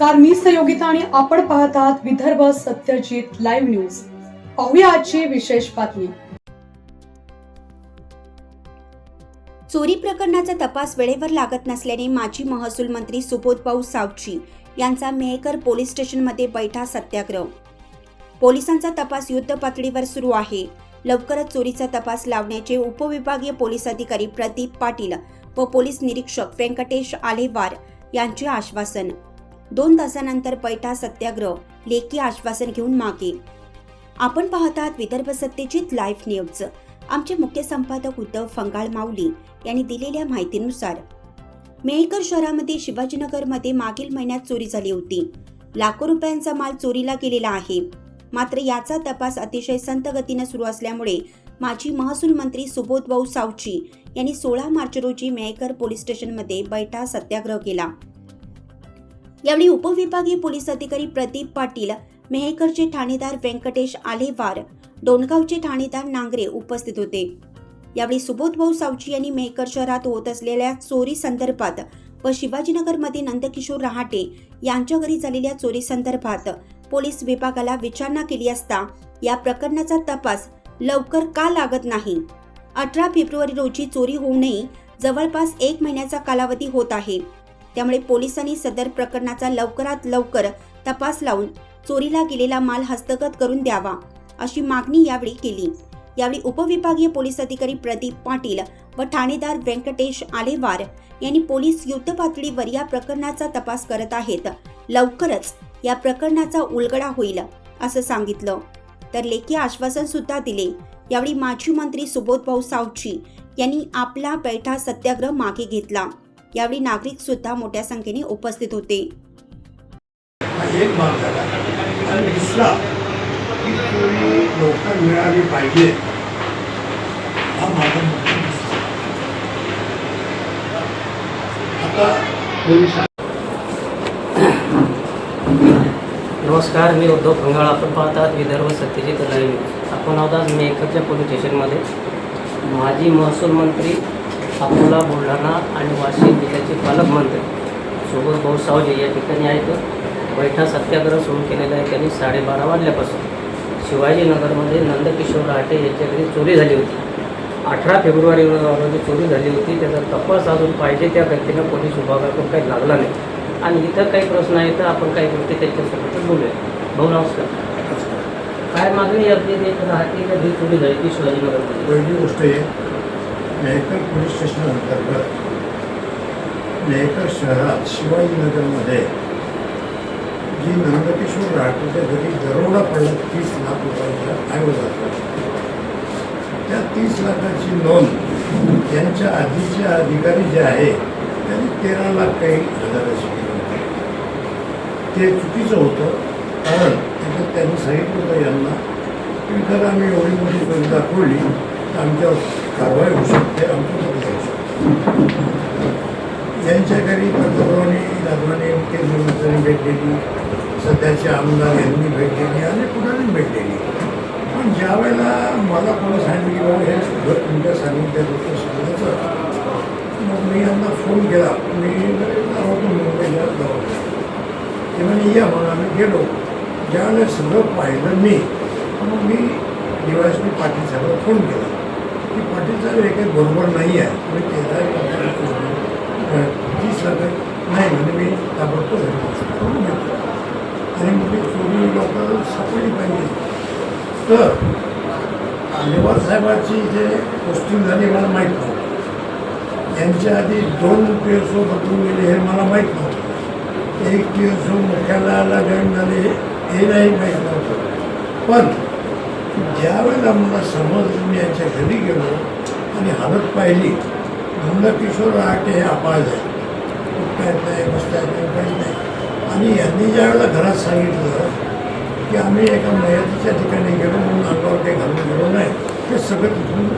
नमस्कार मी सहयोगिता आणि आपण पाहत आहात विदर्भ सत्यजित लाईव्ह न्यूज. पाहूया आजची विशेष बातमी. चोरी प्रकरणाचा तपास वेळेवर लागत नसल्याने माजी महसूल मंत्री सुबोधभाऊ सावची यांचा मेहकर पोलीस स्टेशनमध्ये बैठा सत्याग्रह. पोलिसांचा तपास युद्ध पातळीवर सुरू आहे. लवकरच चोरीचा तपास लावण्याचे उपविभागीय पोलीस अधिकारी प्रदीप पाटील व पोलीस निरीक्षक व्यंकटेश आलेवार यांचे आश्वासन. दोन तासानंतर पैठा सत्याग्रह लेखी आश्वासन घेऊन मागे. आपण पाहतात विदर्भ सत्तेचित लाईव्ह न्यूज. आमचे मुख्य संपादक उद्धव फंगाळ माऊली यांनी दिलेल्या माहितीनुसार मेहकर शहरामध्ये शिवाजीनगरमध्ये मागील महिन्यात चोरी झाली होती. लाखो रुपयांचा माल चोरीला गेलेला आहे. मात्र याचा तपास अतिशय संत गतीनं सुरू असल्यामुळे माजी महसूल मंत्री सुबोधभाऊ सावची यांनी सोळा मार्च रोजी मेहकर पोलीस स्टेशनमध्ये बैठा सत्याग्रह केला. यावेळी उपविभागीय पोलीस अधिकारी प्रदीप पाटील मेहेकरचे ठाणेदार व्यंकटेश आलेवार डोणगावचे ठाणेदार नांगरे उपस्थित होते. यावेळी सुबोधभाऊ सावची यांनी मेहकर शहरात होत असलेल्या चोरी संदर्भात व शिवाजीनगरमध्ये नंदकिशोर रहाटे यांच्या घरी झालेल्या चोरी संदर्भात पोलीस विभागाला विचारणा केली असता या प्रकरणाचा तपास लवकर का लागत नाही? अठरा फेब्रुवारी रोजी चोरी होऊनही जवळपास एक महिन्याचा कालावधी होत आहे. त्यामुळे पोलिसांनी सदर प्रकरणाचा लवकरात लवकर तपास लावून चोरीला गेलेला माल हस्तगत करून द्यावा अशी मागणी यावेळी केली. यावेळी उपविभागीय पोलीस अधिकारी प्रदीप पाटील व ठाणेदार व्यंकटेश आलेवार यांनी पोलीस युद्धपातळीवर या प्रकरणाचा तपास करत आहेत. लवकरच या प्रकरणाचा उलगडा होईल असं सांगितलं. तर लेखी आश्वासन सुद्धा दिले. यावेळी माजी मंत्री सुबोधभाऊ सावची यांनी आपला बैठा सत्याग्रह मागे घेतला. यावेळी नागरिक सुद्धा मोठ्या संख्येने उपस्थित होते. हा एक भाग झाला. आणि दुसरा की चोरी लवकर मिळाली पाहिजे हा माझा. आता नमस्कार मी उद्धव खंगाळ. आपण पाहत आहात विदर्भ सत्यजित लाईव्ह आपण आहोत आज मेकरच्या पोलीस स्टेशनमध्ये. माजी महसूल मंत्री अकोला बुलढाणा आणि वाशिम जिल्ह्याचे पालकमंत्री सोबत भाऊ सावजे या ठिकाणी आहेत. बैठा सत्याग्रह सुरू केलेला आहे त्यांनी साडेबारा वाजल्यापासून. शिवाजीनगरमध्ये नंदकिशोर राहटे यांच्या घरी चोरी झाली होती. अठरा फेब्रुवारी रोजी चोरी झाली होती. त्याचा तपास अजून पाहिजे त्या व्यक्तीनं पोलीस विभागाकडून काही लागला नाही. आणि इतर काही प्रश्न आहेत तर आपण काही गोष्टी त्याच्यासोबत बोलूया. भाऊ नमस्कार. काय मागणी अगदी एक राहते का? घरी चोरी झाली ती शिवाजीनगरमध्ये पहिली गोष्ट आहे मेहकर पोलीस स्टेशन अंतर्गत मेहकर शहरात शिवाजीनगरमध्ये जी नंदकिशोर राठोडच्या घरी दरोडा पडला तीस लाख रुपयाच्या ऐवजाचा त्या तीस लाखाची नोंद यांच्या आधीचे अधिकारी जे आहे त्यांनी तेरा लाख काही हजाराची केली. होती ते चुकीचं होतं कारण त्याच्यात त्यांनी सांगितलं होतं यांना की जर आम्ही एवढी मोठी चोरी दाखवली तर आमच्यावर कारवाई होऊ शकते आमच्याकडे जाऊ शकते यांच्या घरी पंतप्रधानी राजवानी केंद्रीय मंत्र्यांनी भेट दिली सध्याचे आमदार यांनी भेट दिली आणि कुणाने भेट दिली पण ज्या वेळेला मला कोणी सांगितलं की बाबा हे घर तुमच्या सांगितलं होतं सांगायचं मग मी यांना फोन केला मी होतो मुंबईला जाऊ ते म्हणे या मग आम्ही गेलो ज्यावेळेस सगळं पाहिलं मी मग मी डी पाटील साहेबांना फोन केला की पाटील साहेब हे काही बरोबर नाही आहे. तुम्ही केला लाखाची सरकार नाही म्हणजे मी ताबडतोब करून घेतो. आणि मग ती चोरी लवकर सापडली पाहिजे. तर आलेवार साहेबाची जे पोस्टिंग झाली मला माहीत नव्हतं. यांच्या आधी दोन पी एस ओ बदलून गेले हे मला माहीत नव्हतं. एक पी एस ओ मुख्यालयाला जॉईन झाले हे नाही माहीत नव्हतं. पण ज्यावेळेला आम्हाला मला समजलं यांच्या घरी गेलो आणि हालत पाहिली नंदकिशोर रहाटे हे अपाज आहे उठता येत नाही बसता येत नाही काही नाही. आणि यांनी ज्यावेळेला घरात सांगितलं की आम्ही एका मयातीच्या ठिकाणी गेलो म्हणून अंगावर काही घालून गेलो नाही ते सगळं तिथून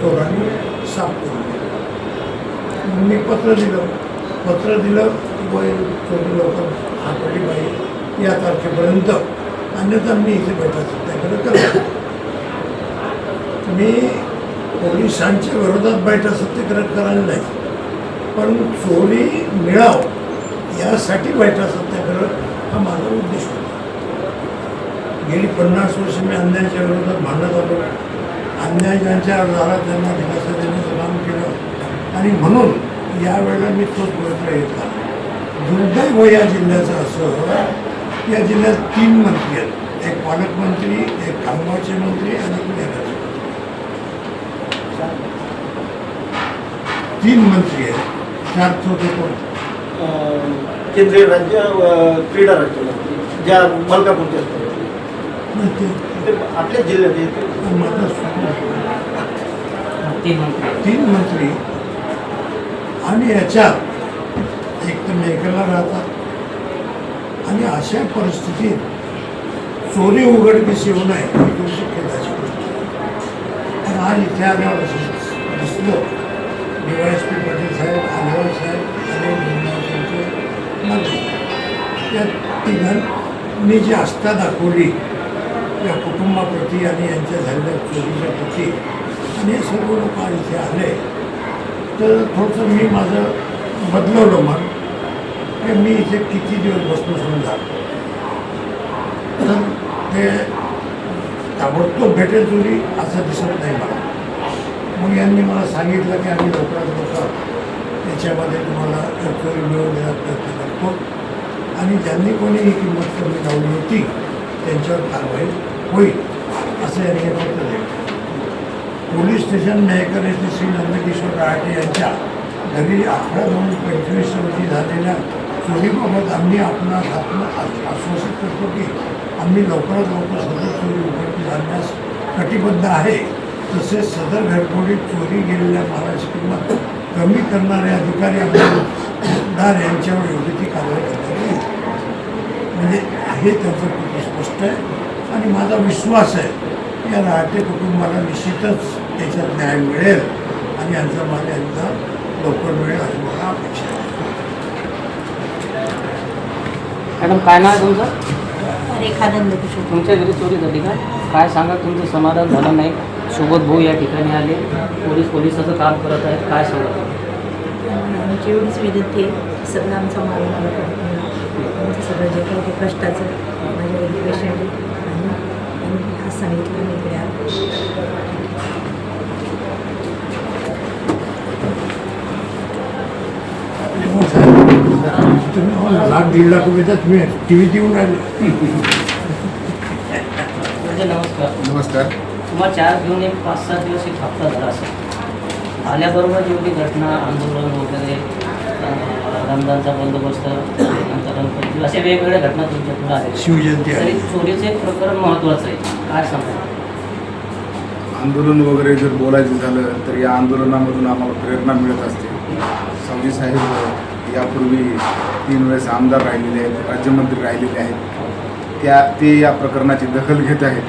चोरांनी साफ करून दिलं. मी पत्र दिलं. पत्र दिलं की बाई चोरी लवकर हातवडी बाई या तारखेपर्यंत. अन्यथा मी इथे भेटायचं सत्याग्रह करतो मी पोलिसांच्या विरोधात बैठक सत्याग्रह करायला नाही. पण चोरी मिळाव यासाठी बैठा सत्याग्रह हा माझा उद्देश होता. गेली पन्नास वर्ष मी अन्यायाच्या विरोधात भांडत आलो अन्याय ज्यांच्या झाला त्यांना दिलासा देण्याचं काम केलं. आणि म्हणून यावेळेला मी तोच प्रयत्न घेतला दुर्दैव या जिल्ह्याचं असं या जिल्ह्यात तीन मंत्री आहेत. एक पालकमंत्री एक कामगारचे मंत्री आणि एक तीन मंत्री आहेत. चार चौथे कोण? केंद्रीय राज्य क्रीडा राज्यमंत्री ज्या मलकापूरच्या असतात. आपल्याच जिल्ह्यात येते माझा स्वप्न तीन मंत्री. तीन मंत्री. आणि याच्यात एक तर मेघाला राहतात. आणि अशा परिस्थितीत चोरी उघडकीस येऊ नये ही तुमची खेळाची आहे. पण आज इथे आल्यावर असं दिसलं D Y S P Patil साहेब आल्यावर साहेब आले त्या या तिघांनी जी आस्था दाखवली या कुटुंबाप्रती आणि यांच्या झालेल्या चोरीच्या प्रती आणि हे सर्व लोक आज इथे आले तर थोडंसं मी माझं बदलवलं मन की मी इथे किती दिवस बसलो समजा तर ते ताबडतोब भेटेल चोरी असं दिसत नाही मला. मग यांनी मला सांगितलं की आम्ही लवकरात लवकर त्याच्यामध्ये तुम्हाला चोरी मिळवून देण्याचा प्रयत्न करतो. आणि ज्यांनी कोणी ही किंमत कमी लावली होती त्यांच्यावर कारवाई होईल असं यांनी हे पत्र दिलं. पोलीस स्टेशन मेहकर येथे श्री नंदकिशोर रहाटे यांच्या घरी अकरा दोन पंचवीस रोजी झालेल्या चोरीबाबत आम्ही आपणास आपण आश्वासित करतो की आम्ही लवकरात लवकर सदर चोरी उघडकीस आणण्यास कटिबद्ध आहे. तसेच सदर घरफोडीत चोरी गेलेल्या मालाची किंमत कमी करणारे अधिकारी आमदार यांच्यावर योग्य ती कारवाई करता येईल म्हणजे हे त्यांचं कृती स्पष्ट आहे? आणि माझा विश्वास आहे की या राहते कुटुंबाला निश्चितच त्याच्यात न्याय मिळेल आणि यांचा माल यांचा लवकर मिळेल अशी मला अपेक्षा आहे. मॅडम काय नाव आहे तुमचं? रेखानंद किशोर तुमच्या घरी चोरी झाली का? काय सांगा तुमचं समाधान झालं नाही. सोबत भाऊ या ठिकाणी आले. पोलीस पोलिसाचं काम करत आहेत. काय सांगा आमची एवढीच विनंती आहे. सगळं आमचं माल. आमचं सगळं जे काही ते कष्टाचं माझ्या आहे. आणि आज सांगितलं मी इकडे आलो. हो साहेब, तुम्ही आम्हाला लाख दीड लाख रुपये तुम्ही टी व्हीत येऊन राहिले. म्हणजे नमस्कार. नमस्कार. तुम्हाला चार घेऊन एक पाच सात दिवस एक हप्ता झाला असेल. आल्याबरोबर जेवढी घटना आंदोलन वगैरे रमजानचा बंदोबस्त नंतर गणपती अशा वेगवेगळ्या घटना तुमच्यापुढे आल्या. शिवजयंती तरी आहे चोरीचं एक प्रकरण महत्त्वाचं आहे. काय सांगा आंदोलन वगैरे जर बोलायचं झालं तर या आंदोलनामधून आम्हाला प्रेरणा मिळत असते. सावजी साहेब यापूर्वी तीन वेळेस आमदार राहिलेले आहेत राज्यमंत्री राहिलेले आहेत. त्या ते या प्रकरणाची दखल घेत आहेत.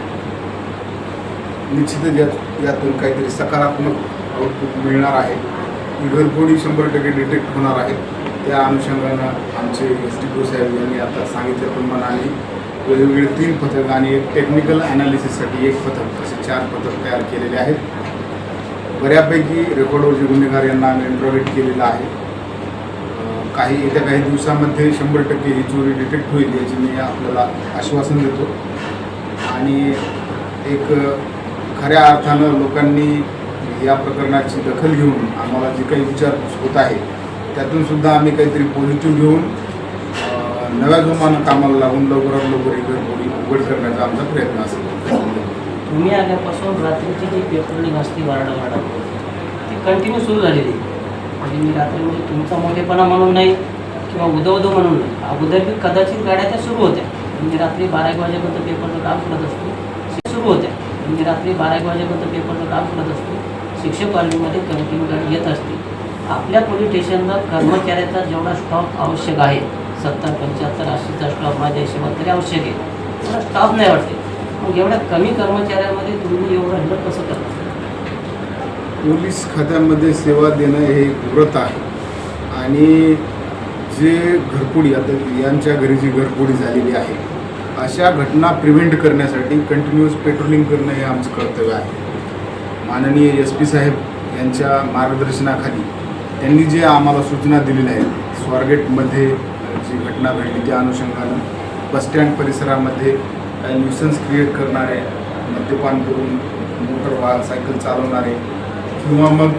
निश्चितच यात यातून काहीतरी सकारात्मक आउटपुट मिळणार आहे. ही घरफोडी शंभर टक्के डिटेक्ट होणार आहे त्या अनुषंगानं आमचे एस टी पी साहेब यांनी आता सांगितल्याप्रमाणे वेगवेगळे तीन पथक आणि एक टेक्निकल ॲनालिसिससाठी एक पथक असे चार पथक तयार केलेले आहेत. बऱ्यापैकी रेकॉर्डवरचे गुन्हेगार यांना आम्ही इंट्रोवेट केलेला आहे. काही येत्या काही दिवसामध्ये शंभर टक्के ही चोरी डिटेक्ट होईल याची मी आपल्याला आश्वासन देतो. आणि एक खऱ्या अर्थानं लोकांनी या प्रकरणाची दखल घेऊन आम्हाला जे काही विचार होत आहे त्यातून सुद्धा आम्ही काहीतरी पॉझिटिव्ह घेऊन नव्या जोमानं कामाला लागून लवकरात लवकर इकडे घरफोडी उघड करण्याचा आमचा प्रयत्न असेल. तुम्ही आल्यापासून रात्रीची जी पेट्रोलिंग असते वारडा वारडा ती कंटिन्यू सुरू झालेली. म्हणजे मी रात्री म्हणजे तुमचा मोठेपणा म्हणून नाही किंवा उदो उदो म्हणून नाही. अगोदर बी कदाचित गाड्या त्या सुरू होत्या. म्हणजे रात्री बारा एक वाजेपर्यंत पेपरचं काम करत असतो. सुरू होत्या. म्हणजे रात्री बारा एक वाजेपर्यंत पेपरचं काम करत असतो. शिक्षक कॉलनीमध्ये कंटिन्यू गाडी येत असते. आपल्या पोलीस स्टेशनला कर्मचाऱ्याचा जेवढा स्टॉप आवश्यक आहे सत्तर पंच्याहत्तर ऐंशीचा स्टॉप माझ्या हिशोबात तरी आवश्यक आहे. मला स्टॉप नाही वाटते मग एवढ्या कमी कर्मचाऱ्यामध्ये तुम्ही एवढं हँडल कसं करता? पोलीस खात्यामध्ये सेवा देणं हे एक व्रत आहे. आणि जे घरपोडी आता यांच्या घरी जी घरपोडी झालेली आहे अशा घटना प्रिव्हेंट करण्यासाठी कंटिन्युअस पेट्रोलिंग करणं हे आमचं कर्तव्य आहे. माननीय एस पी साहेब यांच्या मार्गदर्शनाखाली त्यांनी जे आम्हाला सूचना दिलेल्या आहेत स्वारगेटमध्ये जी घटना घडली त्या अनुषंगानं बसस्टँड परिसरामध्ये न्यूसन्स क्रिएट करणारे मद्यपान करून मोटर वाहन सायकल चालवणारे किंवा मग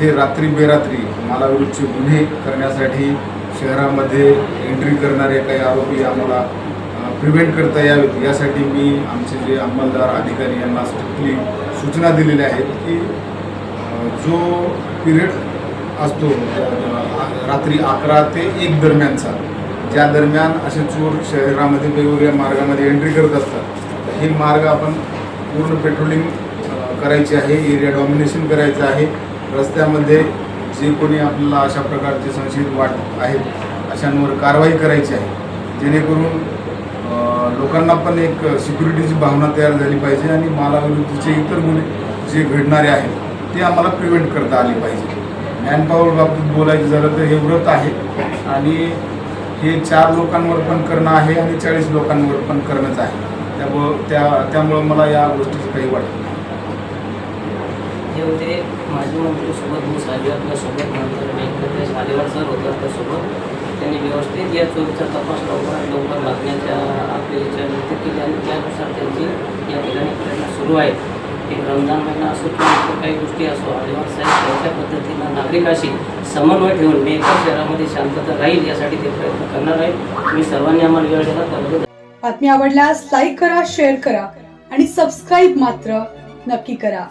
जे रात्री बेरात्री मालाविरुद्धचे गुन्हे करण्यासाठी शहरामध्ये एंट्री करणारे काही आरोपी आम्हाला प्रिव्हेंट करता यावेत. यासाठी मी आमचे जे अंमलदार अधिकारी यांना स्ट्रिक्टली सूचना दिलेल्या आहेत की जो पिरियड असतो रात्री अकरा ते एक दरम्यानचा ज्या दरम्यान असे चोर शहरामध्ये वेगवेगळ्या मार्गामध्ये एंट्री करत असतात हे मार्ग आपण पूर्ण पेट्रोलिंग करायची आहे एरिया डॉमिनेशन करायचं आहे. रस्त्यामध्ये जे कोणी आपल्याला अशा प्रकारचे संशयित वाटत आहेत अशांवर कारवाई करायची आहे. जेणेकरून लोकांना पण एक सिक्युरिटीची भावना तयार झाली पाहिजे आणि मालाविरुद्धचे इतर गुन्हे जे घडणारे आहेत ते आम्हाला प्रिव्हेंट करता आले पाहिजे. मॅनपॉवर बाबतीत बोलायचं झालं तर हे व्रत आहे. आणि हे चार लोकांवर पण करणं आहे आणि चाळीस लोकांवर पण करणंच आहे. त्यामुळं त्या त्यामुळं मला या गोष्टीचं काही वाटत नाही. हे होते माझी मंत्री सोबत मी साली आपल्यासोबत नंतर मेहकर शालेवार सर होते आपल्यासोबत त्यांनी व्यवस्थित या चोरीचा तपास लवकर लवकर लागण्याच्या आपल्या विचार व्यक्त केले आणि त्यानुसार त्यांची या ठिकाणी प्रयत्न सुरू आहेत एक रमजान महिना असो किंवा इतर काही गोष्टी असो अलिवार साहेब त्यांच्या पद्धतीनं नागरिकाशी समन्वय ठेवून एका शहरामध्ये शांतता राहील यासाठी ते प्रयत्न करणार आहेत मी सर्वांनी आम्हाला वेळ दिला त्याबद्दल बातमी आवडल्यास लाईक करा शेअर करा आणि सबस्क्राईब मात्र नक्की करा.